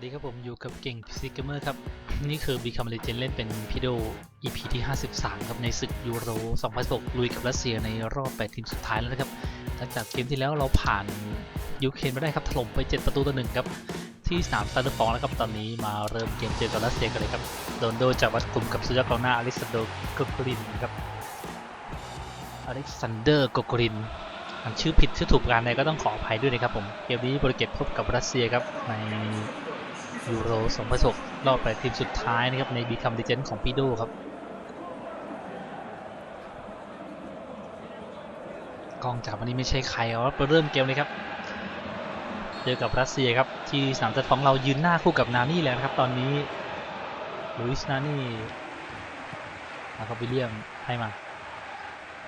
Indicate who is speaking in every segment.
Speaker 1: วัสดีครับผมอยู่กับเก่งพิซิกเกอร์ครับ นี่คือ Become Legend เล่นเป็นพีโด EP ที่ 53 ครับ ในศึกยูโร 2016 ลุยกับรัสเซียในรอบ 8 ทีมสุดท้ายแล้วนะครับ หลังจากเกมที่แล้วเราผ่านยูเครนมาได้ครับถล่มไป 7 ประตูต่อหนึ่งครับ ที่สนามซาร์เดอร์ฟองแล้วครับ ตอนนี้มาเริ่มเกมเจอกับรัสเซียกันเลยครับโดนโดจากวัดกลุ่มกับสุดยอดกองหน้าอเล็กซานโดร์โกกรินครับอเล็กซานเดอร์โกกรินอ่านชื่อผิดชื่อถูกการใดก็ต้องขออภัยด้วยนะครับผม เกมนี้โปรตุเกสพบกับรัสเซียครับใน ยูโร2016รอบแปดทีมสุดท้ายนะครับ ในบีคัมดิเจนของพีโดครับ กองจับวันนี้ไม่ใช่ใครเอาว่าเริ่มเกมเลยครับ เจอกับรัสเซียครับ ที่สนามจัดของเรายืนหน้าคู่กับนานี่แล้วครับ ตอนนี้ลุยส์นานี่แล้วก็วิลเลียมให้มา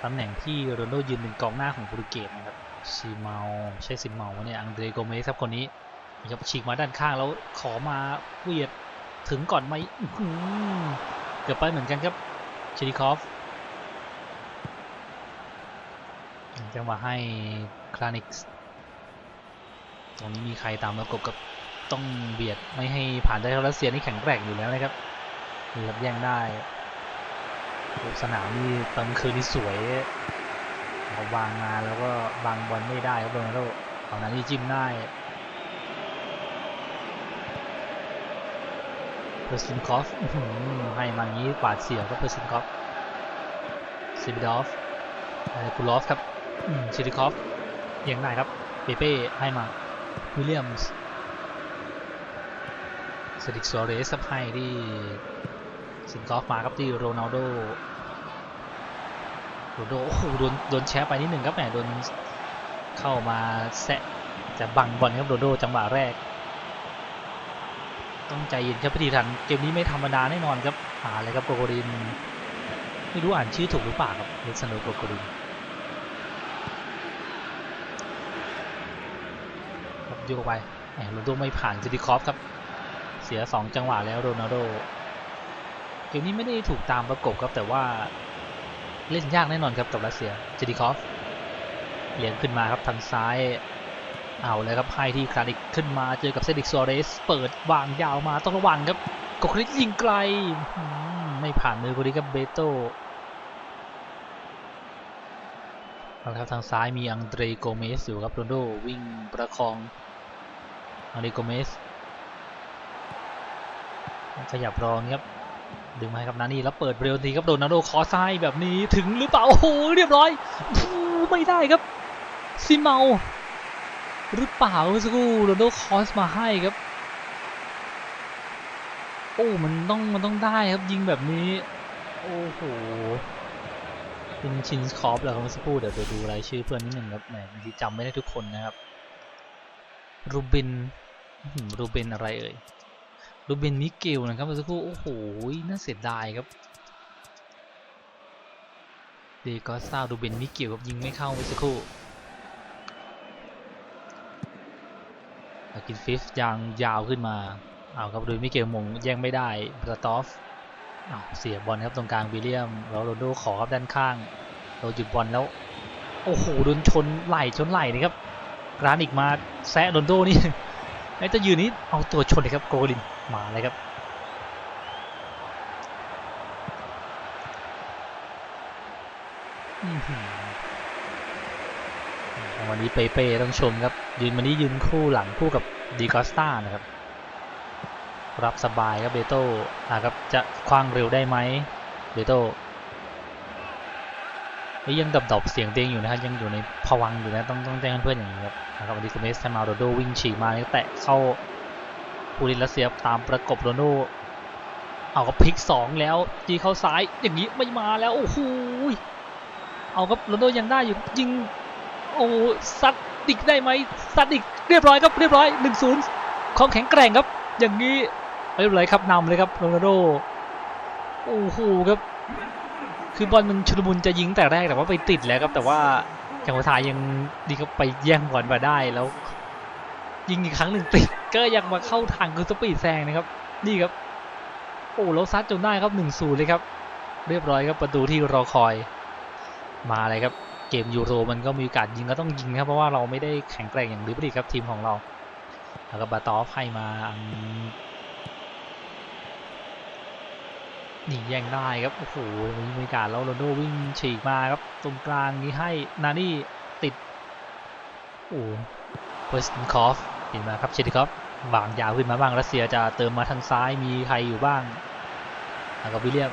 Speaker 1: ตำแหน่งที่โรนโดยืนเป็นกองหน้าของโปรตุเกสนะครับซีเมาใช่ซีเมาวะเนี่ยอังเดรโกเมสครับคนนี้ ครับฉีกมาด้านข้างแล้วขอมาเวียดถึงก่อนไหมเกือบไปเหมือนกันครับเชดิคอฟจังหวะให้คลานิกส์ตรงนี้มีใครตามประกบกับต้องเบียดไม่ให้ผ่านได้ครับรัสเซียนี่แข็งแกร่งอยู่แล้วนะครับนี่ครับแย่งได้สนามนี่ตอนกลางคืนนี่สวย วางงานแล้วก็บางบอลไม่ได้ครับโรนัลโดตอนนั้นนี่จิ้มได้เพ อร์ซินคอฟให้มางนี้กวาดเสียก็เพอร์ซินคอฟซิบิดอฟคูลอฟครับซิลิคอฟยังได้ครับเปเป้ให้มาวิลเลียมส์เซดิกซัวเรสให้ที่สินกอฟมาครับที่โรนัลโดโรนัลโดโอ้โหโดนโดนแชร์ไปนิดหนึ่งครับแหมโดนเข้ามาแซะจะบังบอลครับโรนัลโดจังหวะแรก ต้องใจเย็นครับพิธีทันเกมนี้ไม่ธรรมดาแน่นอนครับหาเลยครับโกโกริน ไม่รู้อ่านชื่อถูกหรือเปล่าครับเลสโนโกโกรินครับโยกไปแหมโรนโดไม่ผ่านซิติคอฟครับ เสีย 2 จังหวะแล้วโรนัลโดเกมนี้ไม่ได้ถูกตามประกบครับแต่ว่าเล่นยากแน่นอนครับกับรัสเซียเจดิคอฟเลี้ยงขึ้นมาครับทางซ้าย เอาเลยครับให้ที่คลานิกขึ้นมาเจอกับเซดิกซัวเรส เปิดวางยาวมาต้องระวังครับกคริสยิงไกลไม่ผ่านมือคนนี้ครับเบโตเอาละครับทางซ้ายมีอังเดรโกเมสอยู่ครับโรนโดวิ่งประคองอังเดรโกเมสขยับรองครับดึงมาให้กับนานี่แล้วเปิดเร็วทีครับโดนาโดคอซ้ายแบบนี้ถึงหรือเปล่าโอ้โหเรียบร้อยไม่ได้ครับซิเมา หรือเปล่าเมื่อสักครู่โรนลโดคอสมาให้ครับ โอ้มันต้องมันต้องได้ครับยิงแบบนี้ โอ้โหเป็นชินคอฟแล้วครับเมื่อสักครู่เดี๋ยวไปดูรายชื่อเพื่อนนิดหนึ่งครับแหมบางทีจำไม่ได้ทุกคนนะครับรูบินรูบินอะไรเอ่ยรูเบนมิเกลนะครับเมื่อสักครู่โอ้โหน่าเสียดายครับเดกอสตารูเบนมิเกลครับยิงไม่เข้าเวสักครู่อา กินฟิฟยางยาวขึ้นมาเอาครับดูมิเกลมงแย่งไม่ได้บราตอฟเสียบอลครับตรงกลางวิลเลียม แล้วโรนโดขอครับด้านข้างเราหยุดบอลแล้ว โอ้โหโดนชนไหลชนไหลนะครับกรานอีกมาแซะโรนโดนี่ไอ้จะยืนนี้เอาตัวชนเลยครับโกลินมาเลยครับอื วันนี้เปเป้ต้องชมครับ ยืนวันนี้ยืนคู่หลังคู่กับดีกอสตานะครับรับสบายครับเบโต้นะครับจะคว้างเร็วได้ไหมเบโต้นี่ยังดับๆเสียงเตียงอยู่นะครับยังอยู่ในภวังอยู่นะต้องต้องแจ้งเพื่อนอย่างนี้ครับนะครับวันนี้โกเมสไทมาโรโดวิ่งฉีกมานี่แตะเข้าผู้ลินรัสเซียตามประกบโรนโดเอากับพลิกสองแล้วจีเข้าซ้ายอย่างนี้ไม่มาแล้วโอ้โหเอาครับโรนโดยังได้อยู่ยิง โอ้ซัดอีกได้ไหมซัดอีกเรียบร้อยครับเรียบร้อยหนึ่งศูนย์ของแข็งแกร่งครับ อย่างนี้เรียบร้อยครับนำเลยครับโรนัลโดโอ้โหครับ คือบอลมันชุลมุนจะยิงแต่แรกแต่ว่าไปติดแล้วครับ แต่ว่าจังหวะท้ายยังดีก็ไปแย่งบอลมาได้แล้ว ยิงอีกครั้งหนึ่งติดก็ยังมาเข้าทางคือสปีดแซงนะครับ นี่ครับ โอ้แล้วซัดจนได้ครับหนึ่งศูนย์เลยครับ เรียบร้อยครับประตูที่รอคอยมาเลยครับ เกมยูโรมันก็มีโอกาสยิงก็ต้องยิงครับเพราะว่าเราไม่ได้แข็งแกร่งอย่างลิเบอรี่ครับทีมของเราแล้วก็บาตอฟให้มาอังนี่แย่งได้ครับโอ้โหมีบรรยากาศแล้วโรนโดวิ่งฉีกมาครับตรงกลางนี้ให้นานี่ติดโอ้เวสต์คอฟเห็นมาครับเชติคอฟวางยาวขึ้นมาบ้างรัสเซียจะเติมมาทางซ้ายมีใครอยู่บ้างแล้วก็วิลเลียม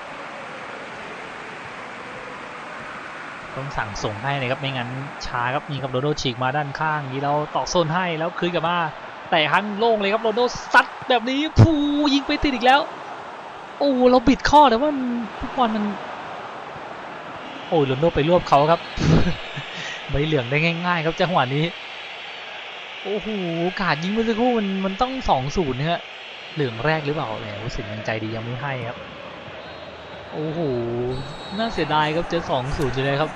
Speaker 1: ต้องสั่งส่งให้นะครับไม่งั้นช้าครับนี่ครับโรนลโดฉีกมาด้านข้างนี้เราตอกโซนให้แล้วคืนกลับมาแต่หันโล่งเลยครับโรนลโดซัดแบบนี้พูยิงไปติดอีกแล้ว โอ้เราบิดข้อแต่ว่ามันฟุตบอลมัน โอ้ยโรนลโดไปรวบเขาครับใบเหลืองได้ง่าย ๆ ครับจังหวะนี้โอ้โหกาสยิงเมื่อสักครู่มันมันต้องสองศูนย์นะฮะเหลืองแรกหรือเปล่าแหมสึกยังใจดียังไม่ให้ครับ โอ้โห น่าเสียดายครับเจอสองศูนย์อยู่เลยครับ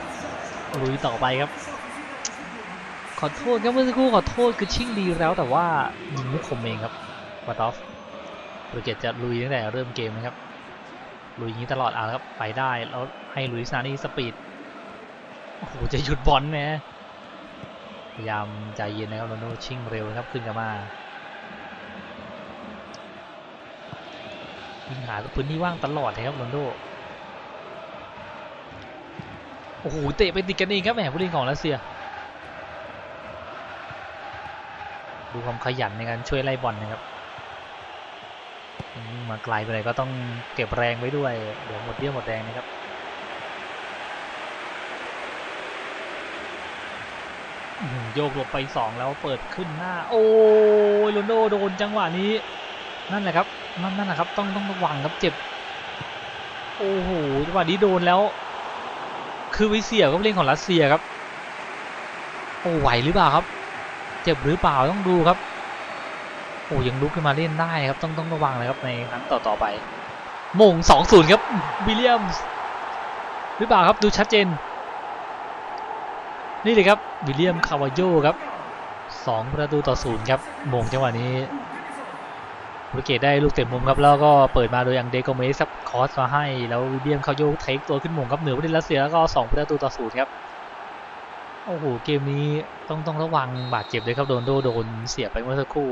Speaker 1: ลุยต่อไปครับ ขอโทษครับเมื่อสักครู่ขอโทษคือชิ่งดีแล้วแต่ว่ายิงไม่คมเองครับวาตอฟโปรเจกต์จะลุยตั้งแต่เริ่มเกมนะครับ ลุยอย่างนี้ตลอดอะครับไปได้แล้วให้ลุยส์นานี่สปีดโอ้โหจะหยุดบอลไหมพยายามใจเย็นนะครับโรนโดชิ่งเร็วนะครับขึ้นกลับมายิงหาพื้นที่ว่างตลอดเลยครับโรนโด โอ้โหเตะไปติดกันเองครับแหมผู้เล่นของรัสเซีย ดูความขยันในการช่วยไล่บอลนะครับมาไกลไปเลยก็ต้องเก็บแรงไว้ด้วย เดี๋ยวหมดเรี่ยวหมดแรงนะครับโยกหลบไปสองแล้วเปิดขึ้นหน้า โอ้ยโรนโดโดนจังหวะนี้ นั่นแหละครับ นั่นนั่นแหละครับ ต้องต้องระวังครับเจ็บ โอ้โหจังหวะนี้โดนแล้ว คือไปเสียก็เล่นของรัสเซียครับโอ้ไหวหรือเปล่าครับ เจ็บหรือเปล่าต้องดูครับโอ้ยังลุกขึ้นมาเล่นได้ครับ ต้องต้องระวังเลยครับในครั้งต่อต่อไปมงสองศูนย์ครับวิลเลียมหรือเปล่าครับดูชัดเจน นี่เลยครับวิลเลียมคาวาโยครับสองประตูต่อศูนย์ครับมงจังหวะนี้ โปรตุเกสได้ลูกเตะมุมครับแล้วก็เปิดมาโดยอังเดโกเมสครับคอสมาให้ แล้ววิลเลียมคาวาโยเทคตัวขึ้นโมงครับเหนือประเทศรัสเซียแล้วก็สองประตูต่อศูนย์ครับโอ้โหเกมนี้ต้องต้องระวังบาดเจ็บเลยครับโดนโดโดนเสียบไปเมื่อสักครู่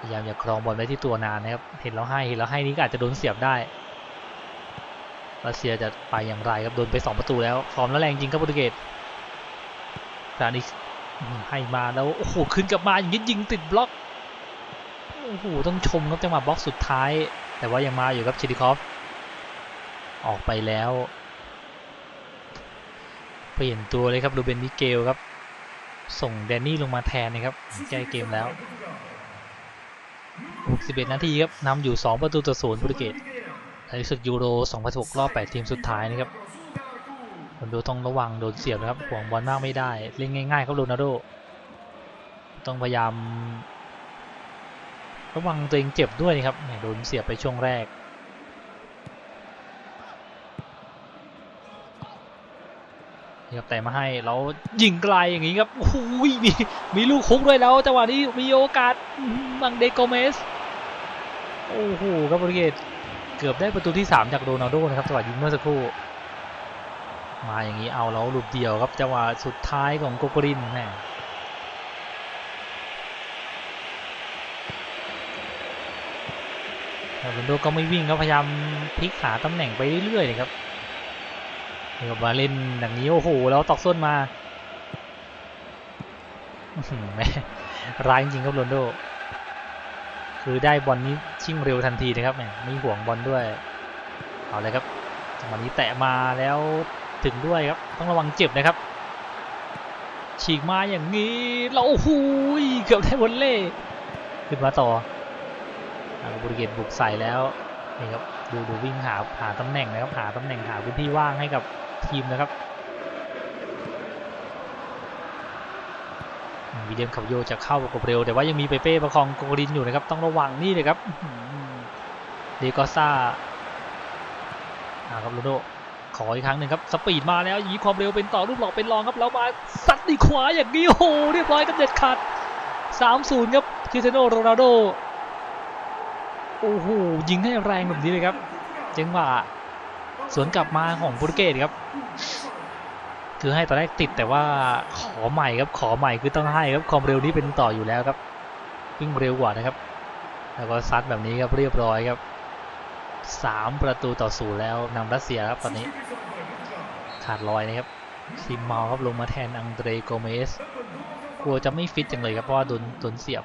Speaker 1: พยายามอย่าครองบอลไว้ที่ตัวนานนะครับเห็นแล้วให้เห็นแล้วให้นี่ก็อาจจะโดนเสียบได้รัสเซียจะไปอย่างไรครับโดนไปสองประตูแล้วฟอร์มแล้วแรงจริงครับโปรตุเกสซานิสให้มาแล้วโอ้โหขึ้นกลับมาอย่างยิงติดบล็อก โอ้โหต้องชมครับจังหวะบล็อกสุดท้าย แต่ว่ายังมาอยู่ครับเชติคอฟออกไปแล้ว เปลี่ยนตัวเลยครับดูเบนนิเกลครับ ส่งแดนนี่ลงมาแทนนะครับแก้เกมแล้ว 61 นาทีครับนำอยู่ 2 ประตูต่อศูนย์โปรตุเกสในศึกยูโร 2016 รอบ 8 ทีมสุดท้ายนะครับโรนลโดต้องระวังโดนเสียบนะครับห่วงบอลมากไม่ได้ เล่นง่ายๆครับโรนัลโดต้องพยายาม ระวังตัวเองเจ็บด้วยนะครับโดนเสียบไปช่วงแรกนะครับแต่มาให้แล้วยิงไกลอย่างนี้ครับโอ้โหมีมีลูกคุกด้วยแล้วจังหวะนี้มีโอกาสบังเดโกเมส โอ้โหครับโปรตุเกสเกือบได้ประตูที่ 3 จากโรนัลโดนะครับจังหวะยิงเมื่อสักครู่ มาอย่างนี้เอาแล้วลูกเดียวครับจังหวะสุดท้ายของโกโกรินแม่แต่ โรนลโดก็ไม่วิ่งครับพยายามพลิกหาตำแหน่งไปเรื่อยๆเลยครับนี่ก็มาเล่นอย่างนี้โอ้โหแล้วตอกส้นมาแม่ร้ายจริงๆครับโรนโด คือได้บอลนี้ชิ่งเร็วทันทีนะครับแหมไม่ห่วงบอลด้วยเอาเลยครับจังหวะนี้แตะมาแล้วถึงด้วยครับ ต้องระวังเจ็บนะครับ ฉีกมาอย่างนี้เราโอ้โหเกือบได้วอลเล่ขึ้นมาต่อ อาโปรตุเกสบุกใส่แล้วนี่ครับดูดูวิ่งหาหาตำแหน่งนะครับหาตำแหน่งหาพื้นที่ว่างให้กับทีมนะครับวิเลียมขับโยจะเข้าประกบเร็ว แต่ว่ายังมีเปเป้ประคองโกรินอยู่นะครับ ต้องระวังนี่เลยครับเดกอซ่าอาครับโรนลโดขออีกครั้งหนึ่งครับสปีดมาแล้วยีความเร็วเป็นต่อรูปหลอกเป็นรองครับแล้วมาซัดดีขวาอย่างนี้โอ้โหเรียบร้อยครับเด็ดขาด3-0 ครับคริสเตียโนโรนัลโด โอ้โหยิงให้แรงแบบนี้เลยครับจังหวะสวนกลับมาของโปรตุเกสครับ คือให้ตอนแรกติดแต่ว่าขอใหม่ครับขอใหม่คือต้องให้ครับความเร็วนี้เป็นต่ออยู่แล้วครับวิ่งเร็วกว่านะครับ แล้วก็ซัดแบบนี้ครับเรียบร้อยครับสามประตูต่อศูนย์แล้วนำรัสเซียครับตอนนี้ ขาดลอยนะครับซิมเมาครับลงมาแทนอังเดรโกเมสกลัวจะไม่ฟิตจังเลยครับเพราะว่าโดนโดนเสียบ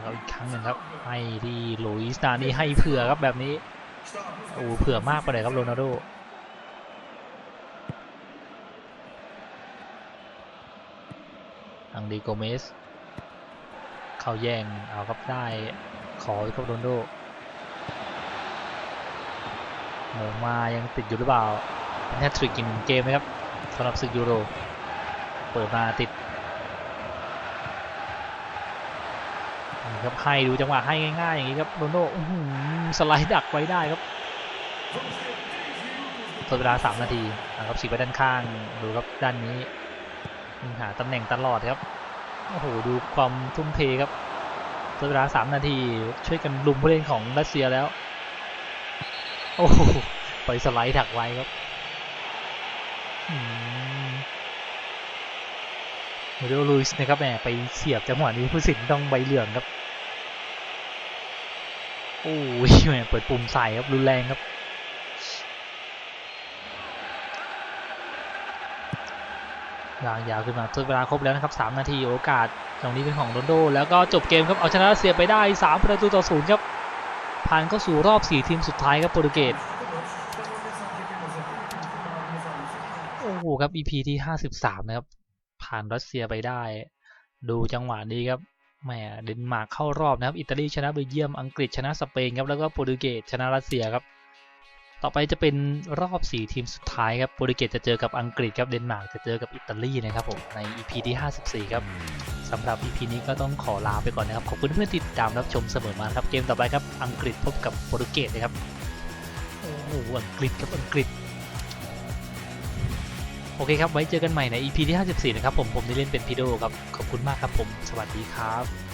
Speaker 1: แล้วอีกครั้งหนึ่งครับให้ที่ลุยส์นานี่ให้เผื่อครับแบบนี้โอ้เผื่อมากไปเลยครับโรนัลโดอังเดรโกเมสเข้าแย่งเอาครับได้ขอครับโรนลโดโมงมายังติดอยู่หรือเปล่าแฮตทริกกหนึ่งเกมนะครับสำหรับศึกยูโรเปิดมาติด ครับให้ดูจังหวะให้ง่ายๆอย่างนี้ครับโรนโดสไลด์ดักไว้ได้ครับทดเวลา3นาทีนะครับฉีกไปด้านข้างดูครับด้านนี้หาตำแหน่งตลอดครับโอ้โหดูความทุ่มเทครับตัวเวลาสามนาทีช่วยกันลุมผู้เล่นของรัสเซียแล้ว โอ้โหไปสไลด์ถักไว้ครับอืมเรโอลุยส์นะครับแหมไปเสียบจังหวะนี้ผู้สินต้องใบเหลืองครับ โอ้ยแหมเปิดปุ่มใส่ครับรุนแรงครับยางยาวขึ้นมาทดเวลาครบแล้วนะครับ 3 นาทีโอกาสตรงนี้เป็นของโรนโด แล้วก็จบเกมครับ เอาชนะรัสเซียไปได้ 3 ประตูต่อศูนย์ครับ ผ่านเข้าสู่รอบ 4 ทีมสุดท้ายครับโปรตุเกสโอ้โหครับ EP ที่ 53 นะครับ ผ่านรัสเซียไปได้ ดูจังหวะนี้ครับ แหมเดนมาร์กเข้ารอบนะครับ อิตาลีชนะเบลเยียม อังกฤษชนะสเปนครับ แล้วก็โปรตุเกสชนะรัสเซียครับ ต่อไปจะเป็นรอบ 4 ทีมสุดท้ายครับ โปรตุเกสจะเจอกับอังกฤษครับ เดนมาร์กจะเจอกับอิตาลีนะครับผม ใน EP ที่ 54 ครับ สำหรับ EP นี้ก็ต้องขอลาไปก่อนนะครับ ขอบคุณเพื่อนติดตามรับชมเสมอมาครับ เกมต่อไปครับ อังกฤษพบกับโปรตุเกสนะครับ โอ้โห อังกฤษครับอังกฤษ โอเคครับ ไว้เจอกันใหม่ใน EP ที่ 54 นะครับผม ผมได้เล่นเป็นพีโดครับ ขอบคุณมากครับผม สวัสดีครับ